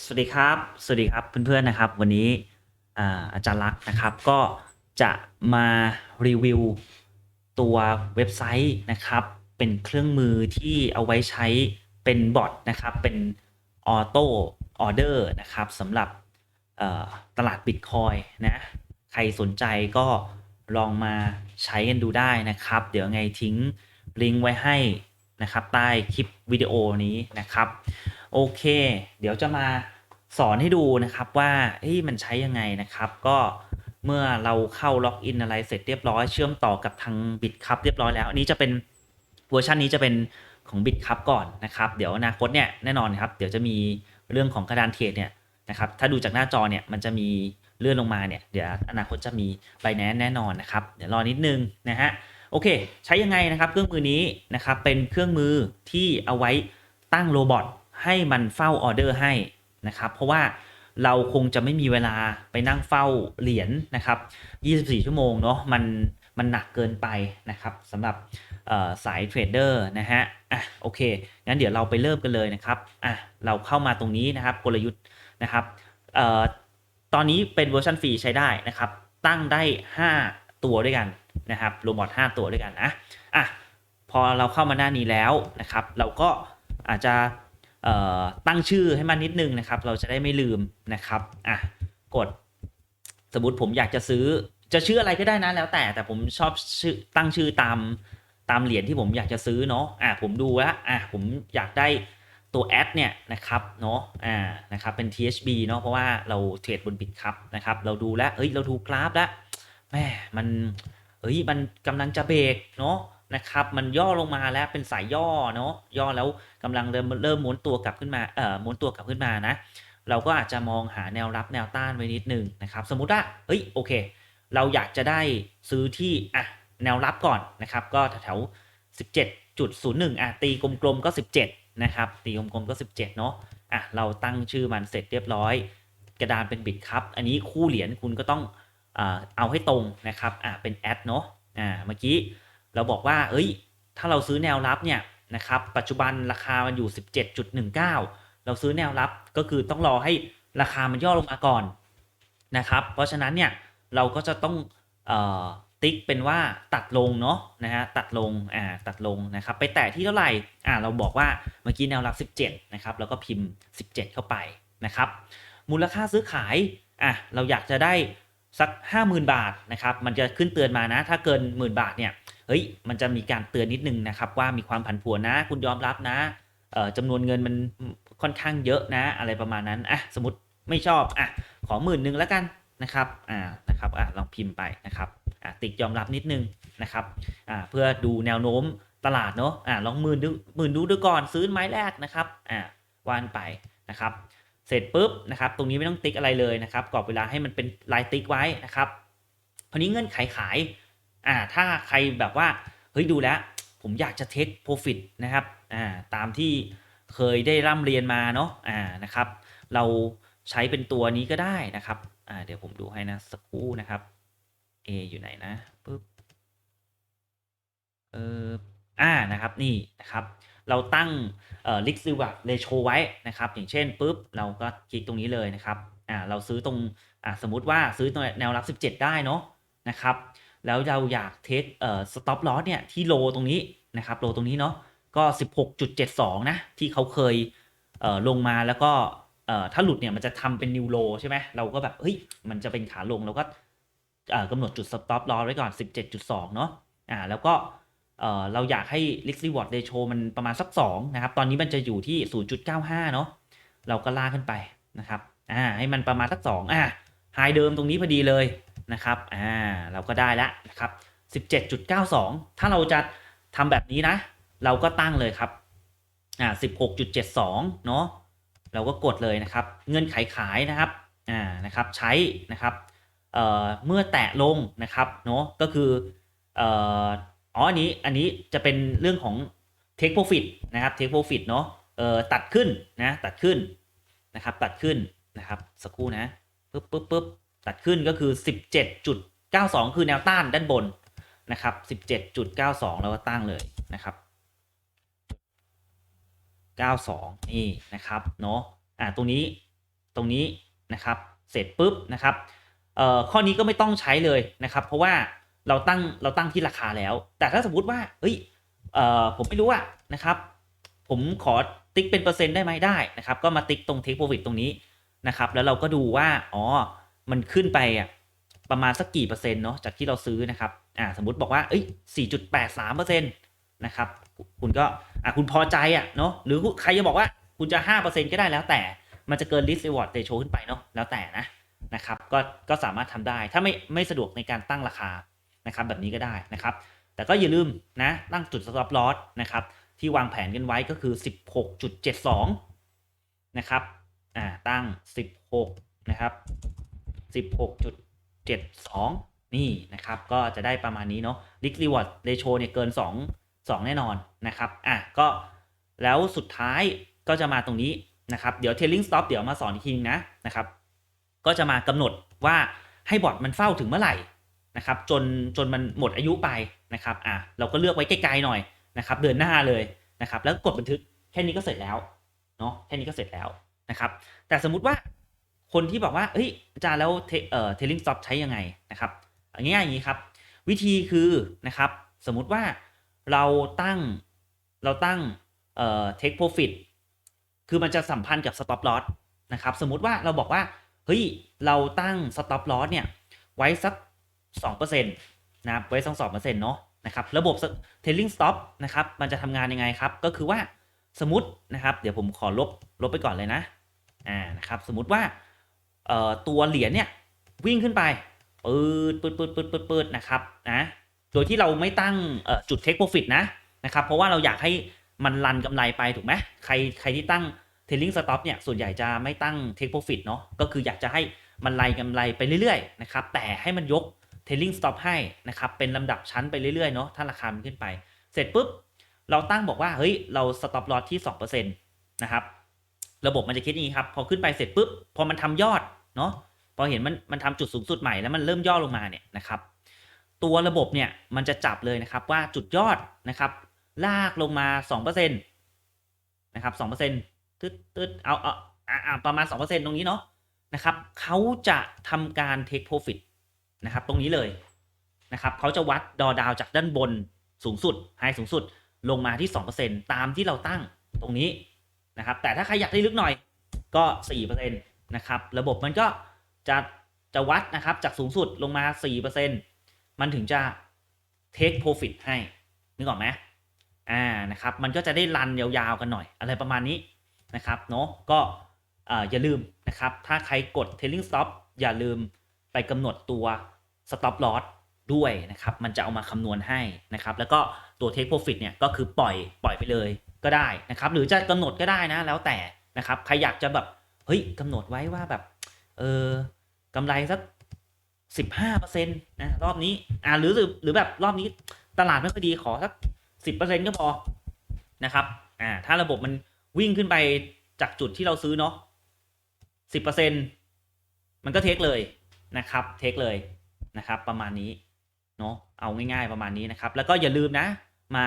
สวัสดีครับ สวัสดีครับเพื่อนๆนะครับ วันนี้อาจารย์ลักษ์นะครับ ก็จะมารีวิวตัวเว็บไซต์นะครับ เป็นเครื่องมือที่เอาไว้ใช้เป็นบอทนะครับ เป็นออโต้ออเดอร์นะครับสำหรับตลาดบิตคอยนะ ใครสนใจก็ลองมาใช้กันดูได้นะครับ เดี๋ยวไงทิ้งลิงก์ไว้ให้นะครับใต้คลิปวิดีโอนี้นะครับ โอเค เดี๋ยวจะมาสอนให้ดูนะครับว่าเฮ้ยมันใช้ยังไงนะครับ ก็เมื่อเราเข้าล็อกอินอะไรเสร็จเรียบร้อยเชื่อมต่อกับทางบิตคัพเรียบร้อยแล้ว อันนี้จะเป็นเวอร์ชันนี้จะเป็นของบิตคัพก่อนนะครับ เดี๋ยวอนาคตเนี่ยแน่นอนครับ เดี๋ยวจะมีเรื่องของกระดานเทรดเนี่ยนะครับ ถ้าดูจากหน้าจอเนี่ยมันจะมีเลื่อนลงมาเนี่ย เดี๋ยวอนาคตจะมีไบแนนแน่นอนนะครับ เดี๋ยวรอนิดนึงนะฮะ โอเค ใช้ยังไงนะครับ เครื่องมือนี้นะครับ เป็นเครื่องมือที่เอาไว้ตั้งโรบอท ให้มันเฝ้าออเดอร์ให้นะครับ เพราะว่าเราคงจะไม่มีเวลาไปนั่งเฝ้าเหรียญนะครับ 24 ชั่วโมงเนาะมันมันหนักเกินไปนะครับสำหรับสายเทรดเดอร์นะฮะอะโอเคงั้นเดี๋ยวเราไปเริ่มกันเลยนะครับอะเราเข้ามาตรงนี้นะครับกลยุทธ์นะครับเอ่อตอนนี้เป็นเวอร์ชันฟรีใช้ได้นะครับ ตั้งได้ 5 ตัวด้วยกันนะครับโรบอท5ตัวด้วยกันนะอะพอเราเข้ามาหน้านี้แล้วนะครับ เราก็อาจจะ ตั้งชื่อให้มันนิดนึงนะครับ เราจะได้ไม่ลืมนะครับอะกดสมมติผมอยากจะซื้อจะชื่ออะไรก็ได้นะแล้วแต่แต่ผมชอบชื่อตั้งชื่อตามตามเหรียญที่ผมอยากจะซื้อเนาะอะผมดูแล้วอะผมอยากได้ตัวแอดเนี่ยนะครับเนาะอ่านะครับเป็น THB เนาะเพราะว่าเราเทรดบนบิตครับนะครับเราดูแล้วเอ้ยเราดูกราฟแล้วแหมมันเอ้ยมันกำลังจะเบรกเนาะ นะครับมันย่อลงมาแล้วเป็นสายย่อเนาะย่อแล้วกำลังเริ่มเริ่มม้วนตัวกลับขึ้นมาเอ่อม้วนตัวกลับขึ้นมานะเราก็อาจจะมองหาแนวรับแนวต้านไว้นิดนึงนะครับสมมุติว่าเอ้ยโอเค เราอยากจะได้ซื้อที่อะแนวรับก่อนนะครับก็แถวๆ17.01อะตีกลมๆก็ 17นะครับตีกลมๆก็ 17เนาะอะเราตั้งชื่อมันเสร็จเรียบร้อย กระดานเป็นบิตครับ อันนี้คู่เหรียญคุณก็ต้องอ่าเอาให้ตรงนะครับอะเป็นแอดเนาะอ่าเมื่อกี้ เราบอกว่า เอ้ย ถ้าเราซื้อแนวรับเนี่ยนะครับ ปัจจุบันราคามันอยู่ 17.19 เราซื้อแนวรับก็คือต้องรอให้ราคามันย่อลงมาก่อนนะครับ เพราะฉะนั้นเนี่ยเราก็จะต้องออติ๊กเป็นว่าตัดลงเนาะนะฮะตัดลงอ่าตัดลงนะครับไปแตะที่เท่าไหร่อ่าเราบอกว่าเมื่อกี้แนวรับ 17นะครับแล้วก็พิมพ์ 17 เข้าไปนะครับมูลค่าซื้อขายอะเราอยากจะได้สัก 50,000 บาทนะครับมันจะขึ้นเตือนมานะ ถ้าเกินหมื่นบาทเนี่ย ฮ้ยมันจะมีการเตือนนิดนึงนะครับว่ามีความผันผวนนะ คุณยอมรับนะจำนวนเงินมันค่อนข้างเยอะนะ อะไรประมาณนั้นอะสมมติไม่ชอบอะขอหมื่นหนึ่งแล้วกันนะครับอ่านะครับอะลองพิมพ์ไปนะครับอะติ๊กยอมรับนิดนึงนะครับอ่าเพื่อดูแนวโน้มตลาดเนาะอ่าลองหมื่นดูหมื่นดูดูก่อนซื้อไม้แรกนะครับอ่าวานไปนะครับเสร็จปุ๊บนะครับตรงนี้ไม่ต้องติ๊กอะไรเลยนะครับกรอบเวลาให้มันเป็นลายติ๊กไว้นะครับคราวนี้เงื่อนไขขาย อ่าถ้าใครแบบว่าเฮ้ยดูแล้ว ผมอยากจะเทคโปรฟิตนะครับอ่าตามที่เคยได้ร่ำเรียนมาเนาะอ่านะครับ เราใช้เป็นตัวนี้ก็ได้นะครับอ่าเดี๋ยวผมดูให้นะสักครู่นะครับ A อยู่ไหนนะปุ๊บเอออ่านะครับนี่นะครับเราตั้งเอ่อ risk reward ratio ไว้นะครับ อย่างเช่นปุ๊บเราก็คลิกตรงนี้เลยนะครับอ่าเราซื้อตรงอ่าสมมุติว่าซื้อตรงแนวรับ 17 ได้เนาะนะครับ แล้วเราอยากเทคเอ่อ stop loss เนี่ยที่โลตรงนี้นะครับโลตรงนี้เนาะก็ 16.72 นะ ที่เขาเคยเอ่อลงมาแล้วก็เอ่อถ้าหลุดเนี่ยมันจะทำเป็น new low ใช่ไหมเราก็แบบเฮ้ยมันจะเป็นขาลงเราก็เอ่อกำหนดจุด stop loss ไว้ก่อน 17.2 เนาะอ่าแล้วก็เอ่อเราอยากให้ risk reward ratio มันประมาณสัก 2 นะครับ ตอนนี้มันจะอยู่ที่ 0.95 เนาะเราก็ลากขึ้นไปนะครับอ่าให้มันประมาณสัก 2 อ่าไฮเดิมตรงนี้พอดีเลย นะครับ อ่า เราก็ได้แล้วนะครับ 17.92 ถ้าเราจะทำแบบนี้นะ เราก็ตั้งเลยครับ อ่า 16.72 เนาะ เราก็กดเลยนะครับ เงื่อนไขขายนะครับ อ่า นะครับ ใช้นะครับ เอ่อ เมื่อแตะลงนะครับ เนาะ ก็คือ เอ่อ อ๋อ อันนี้ อันนี้จะเป็นเรื่องของ take profit นะครับ take profit เนาะ เอ่อ ตัดขึ้นนะ ตัดขึ้นนะครับ ตัดขึ้นนะครับ สักครู่นะ ปึ๊บปึ๊บปึ๊บ ตัดขึ้นก็คือ 17.92 คือแนวต้านด้านบนนะครับ 17.92เราก็ตั้งเลยนะครับ 92 นี่นะครับเนาะอ่าตรงนี้ตรงนี้นะครับ เสร็จปุ๊บนะครับเอ่อข้อนี้ก็ไม่ต้องใช้เลยนะครับ เพราะว่าเราตั้งเราตั้งที่ราคาแล้ว แต่ถ้าสมมติว่าเฮ้ยเอ่อผมไม่รู้อะนะครับ ผมขอติ๊กเป็นเปอร์เซ็นต์ได้ไหมได้นะครับ ก็มาติ๊กตรง take profit ตรงนี้นะครับ แล้วเราก็ดูว่าอ๋อ มันขึ้นไปอะประมาณสักกี่เปอร์เซ็นต์เนาะจากที่เราซื้อนะครับอ่าสมมติบอกว่าเอ้ย4.83เปอร์เซ็นต์นะครับคุณก็อะคุณพอใจอะเนาะหรือใครจะบอกว่าคุณจะ5เปอร์เซ็นต์ก็ได้แล้วแต่มันจะเกิน risk reward ratio ขึ้นไปเนาะแล้วแต่นะนะครับก็ก็สามารถทำได้ถ้าไม่ไม่สะดวกในการตั้งราคานะครับแบบนี้ก็ได้นะครับ แต่ก็อย่าลืมนะตั้งจุด stop loss นะครับที่วางแผนกันไว้ก็คือ 16.72 นะครับอ่าตั้ง 16 นะครับ 16.72 นี่นะครับ ก็จะได้ประมาณนี้เนาะ risk reward ratio เนี่ยเกิน 2 2 แน่นอนนะครับ อะ ก็แล้วสุดท้ายก็จะมาตรงนี้นะครับ เดี๋ยว trailing stop เดี๋ยวมาสอนอีกทีนึงนะนะครับ ก็จะมากำหนดว่าให้บอร์ดมันเฝ้าถึงเมื่อไหร่นะครับ จนจนมันหมดอายุไปนะครับ อะ เราก็เลือกไว้ไกลๆหน่อยนะครับ เดินหน้าเลยนะครับ แล้วกดบันทึกแค่นี้ก็เสร็จแล้วเนาะ แค่นี้ก็เสร็จแล้วนะครับ แต่สมมุติว่า คนที่บอกว่าเฮ้ยอาจารย์แล้วเทเอ่อ trailing stop ใช้ยังไงนะครับง่ายๆอย่างนี้ครับ วิธีคือนะครับ สมมุติว่าเราตั้งเราตั้งเอ่อ take profit คือมันจะสัมพันธ์กับ stop loss นะครับสมมุติว่าเราบอกว่าเฮ้ยเราตั้ง stop loss เนี่ยไว้สัก2%นะครับไว้สัก2%เปอร์เซ็นต์เนาะนะครับระบบ trailing stop นะครับมันจะทำงานยังไงครับ ก็คือว่าสมมตินะครับ เดี๋ยวผมขอลบลบไปก่อนเลยนะอ่านะครับสมมติว่า ตัวเหรียญเนี่ยวิ่งขึ้นไปปืดปืดปืดปืดปืดปืดนะครับนะโดยที่เราไม่ตั้งจุด take profit นะนะครับเพราะว่าเราอยากให้มันรันกำไรไปถูกไหมใครใครที่ตั้ง trailing stop เนี่ยส่วนใหญ่จะไม่ตั้ง take profit เนาะก็คืออยากจะให้มันไล่กำไรไปเรื่อยๆนะครับแต่ให้มันยก trailing stop ให้นะครับเป็นลำดับชั้นไปเรื่อยๆเนาะถ้าราคามันขึ้นไป เสร็จปุ๊บเราตั้งบอกว่าเฮ้ยเรา stop loss ที่2%นะครับ ระบบมันจะคิดอย่างนี้ครับ พอขึ้นไปเสร็จปุ๊บ พอมันทำยอดเนาะ พอเห็นมันมันทำจุดสูงสุดใหม่แล้วมันเริ่มย่อลงมาเนี่ยนะครับ ตัวระบบเนี่ยมันจะจับเลยนะครับว่าจุดยอดนะครับ ลากลงมา2%นะครับ2%ตึ๊ดตึ๊ดเอาเอาอะอะประมาณ 2%ตรงนี้เนาะนะครับเขาจะทำการ take profit นะครับตรงนี้เลยนะครับเขาจะวัดดอดาวจากด้านบนสูงสุดไฮสูงสุดลงมาที่ 2%ตามที่เราตั้งตรงนี้ นะครับ แต่ถ้าใครอยากได้ลึกหน่อยก็4%นะครับ ระบบมันก็จะจะวัดนะครับจากสูงสุดลงมา 4%มันถึงจะ take profit ให้ นึกออกไหมอ่า นะครับ มันก็จะได้รันยาวๆกันหน่อย อะไรประมาณนี้นะครับ เนาะก็อ่าอย่าลืมนะครับ ถ้าใครกด trailing stop อย่าลืมไปกำหนดตัว stop loss ด้วยนะครับ มันจะเอามาคำนวณให้นะครับ แล้วก็ตัว take profit เนี่ยก็คือปล่อยปล่อยไปเลย ก็ได้นะครับ หรือจะกำหนดก็ได้นะ แล้วแต่นะครับ ใครอยากจะแบบเฮ้ยกำหนดไว้ว่าแบบเออกำไรสักสิบห้าเปอร์เซ็นต์นะรอบนี้อ่าหรือหรือหรือแบบรอบนี้ตลาดไม่ค่อยดีขอสักสิบเปอร์เซ็นต์ก็พอนะครับอ่าถ้าระบบมันวิ่งขึ้นไปจากจุดที่เราซื้อเนาะสิบเปอร์เซ็นต์มันก็เทคเลยนะครับเทคเลยนะครับ ประมาณนี้เนาะเอาง่าย ๆประมาณนี้นะครับ แล้วก็อย่าลืมนะ มา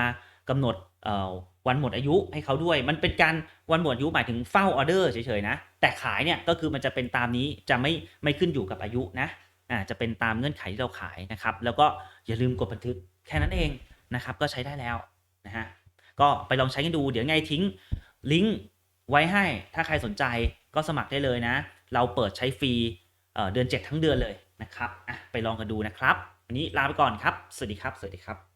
กำหนดเอ่อ วันหมดอายุให้เขาด้วย มันเป็นการวันหมดอายุหมายถึงเฝ้าออเดอร์เฉยๆนะ แต่ขายเนี่ยก็คือมันจะเป็นตามนี้จะไม่ไม่ขึ้นอยู่กับอายุนะอ่าจะเป็นตามเงื่อนไขที่เราขายนะครับ แล้วก็อย่าลืมกดบันทึกแค่นั้นเองนะครับ ก็ใช้ได้แล้วนะฮะก็ไปลองใช้กันดูเดี๋ยวไงทิ้งลิงก์ไว้ให้ถ้าใครสนใจก็สมัครได้เลยนะ เราเปิดใช้ฟรีเอ่อเดือน 7 ทั้งเดือนเลยนะครับไปลองกันดูนะครับ วันนี้ลาไปก่อนครับ สวัสดีครับ สวัสดีครับ